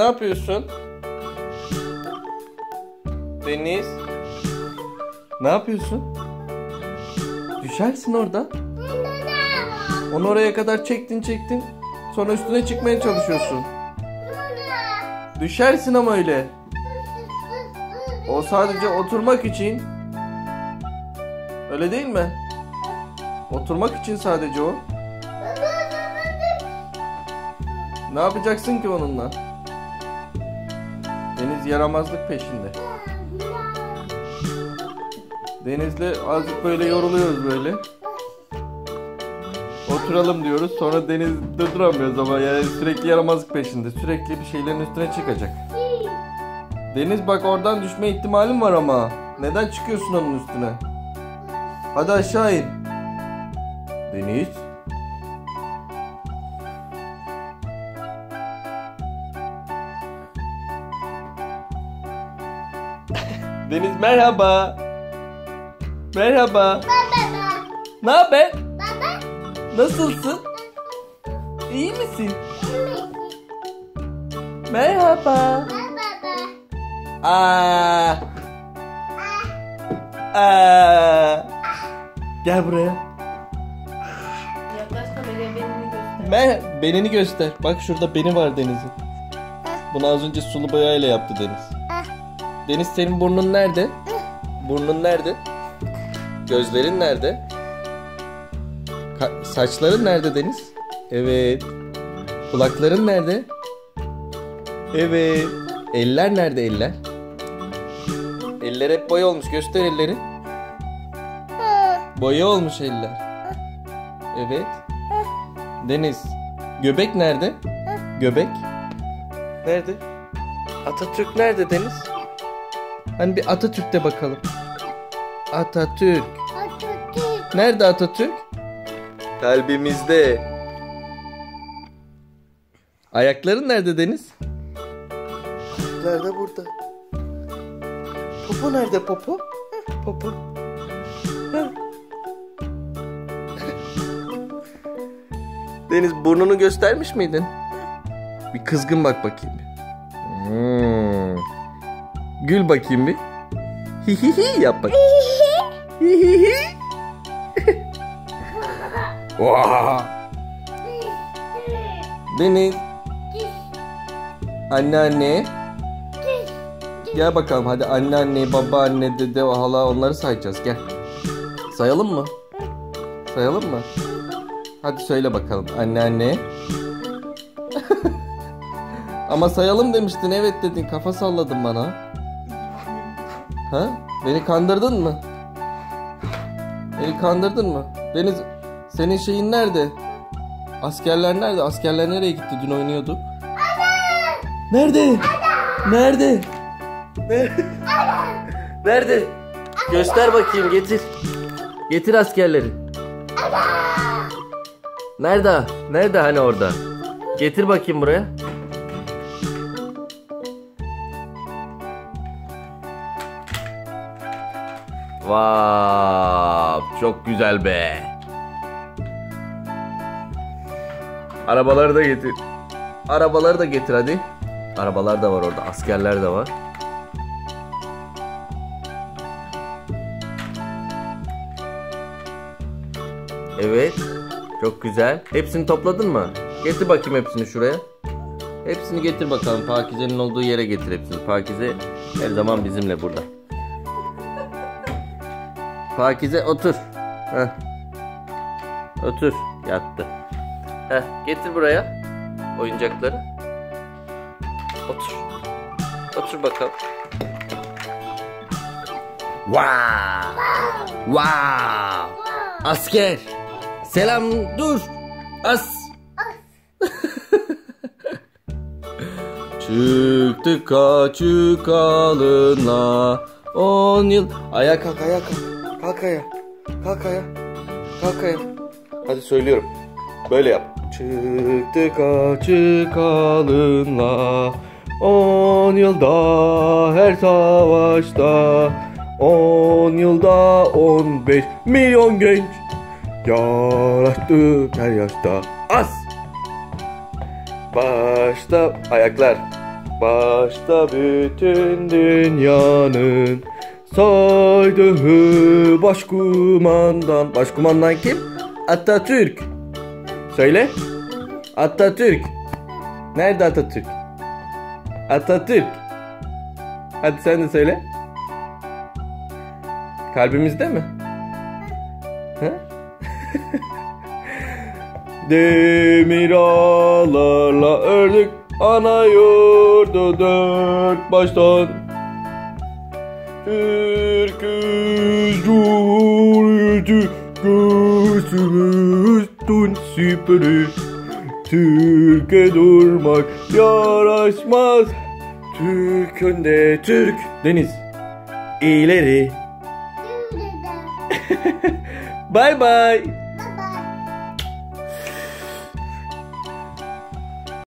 Ne yapıyorsun? Deniz. Ne yapıyorsun? Düşersin orada. Onu oraya kadar çektin çektin. Sonra üstüne çıkmaya çalışıyorsun. Düşersin ama öyle. O sadece oturmak için. Öyle değil mi? Oturmak için sadece o. Ne yapacaksın ki onunla? Deniz yaramazlık peşinde. Deniz'le azıcık böyle yoruluyoruz böyle. Oturalım diyoruz. Sonra Deniz durduramıyoruz ama yani sürekli yaramazlık peşinde. Sürekli bir şeylerin üstüne çıkacak. Deniz bak oradan düşme ihtimalin var ama. Neden çıkıyorsun onun üstüne? Hadi aşağı in. Deniz. Deniz merhaba. Merhaba. Ne haber? Nasılsın? İyi misin? Merhaba. Aa. Aa. Gel buraya. Yaklaş kameraya benini göster. Mer benini göster. Bak şurada beni var Deniz'in. Bunu az önce sulu boyayla yaptı Deniz. Deniz senin burnun nerede? Burnun nerede? Gözlerin nerede? Ka- saçların nerede Deniz? Evet. Kulakların nerede? Evet. Eller nerede eller? Eller hep boya olmuş. Göster elleri. Boya olmuş eller. Evet. Deniz. Göbek nerede? Göbek. Nerede? Atatürk nerede Deniz? Hani bir Atatürk'te bakalım. Atatürk. Nerede Atatürk? Kalbimizde. Ayakların nerede Deniz? Ayaklar da burada. Popo nerede Popo? Heh, Popo. Heh. Deniz burnunu göstermiş miydin? Bir kızgın bak bakayım. Hmm. Gül bakayım bir. Hihihi yap bak. Hihihi. Deniz. Anneanne. Gel bakalım hadi anneanne, babaanne, dede, hala onları sayacağız gel. Sayalım mı? Sayalım mı? Hadi söyle bakalım anneanne. Ama sayalım demiştin evet dedin kafa salladın bana. Ha? Beni kandırdın mı? Beni kandırdın mı? Deniz senin şeyin nerede? Askerler nerede? Askerler nereye gitti? Dün oynuyorduk. Nerede? Nerede? Nerede? Nerede? Göster bakayım getir. Getir askerleri. Nerede? Nerede hani orada? Getir bakayım buraya. Vav, çok güzel be. Arabaları da getir. Arabaları da getir hadi. Arabalar da var orada, askerler de var. Evet. Çok güzel. Hepsini topladın mı? Getir bakayım hepsini şuraya. Hepsini getir bakalım. Pakize'nin olduğu yere getir hepsini. Pakize her zaman bizimle burada. Pakize otur. Heh. Otur. Yattı. Heh, getir buraya oyuncakları. Otur. Otur bakalım. Wow! Wow! Asker! Selam dur! As! Çıktık kaçık alına on yıl. Ayağa kalk ayağa kalk. Kalk ayağa. Kalk ayağa. Kalk ayağa. Hadi söylüyorum. Böyle yap. Çıktık açık alınla On yılda her savaşta On yılda on beş milyon genç Yarattık her yaşta Az Başta ayaklar Başta bütün dünyanın saydığı başkumandan. Başkumandan kim? Atatürk. Söyle. Atatürk. Nerede Atatürk? Atatürk. Hadi sen de söyle. Kalbimizde mi? Demir ağlarla ördük ana yurdu dört baştan. Türküz Cumhuriyeti göğsümüz süpürür. Türkiye durmak yaraşmaz. Türk önde Türk. Deniz. İleri. Bye bye.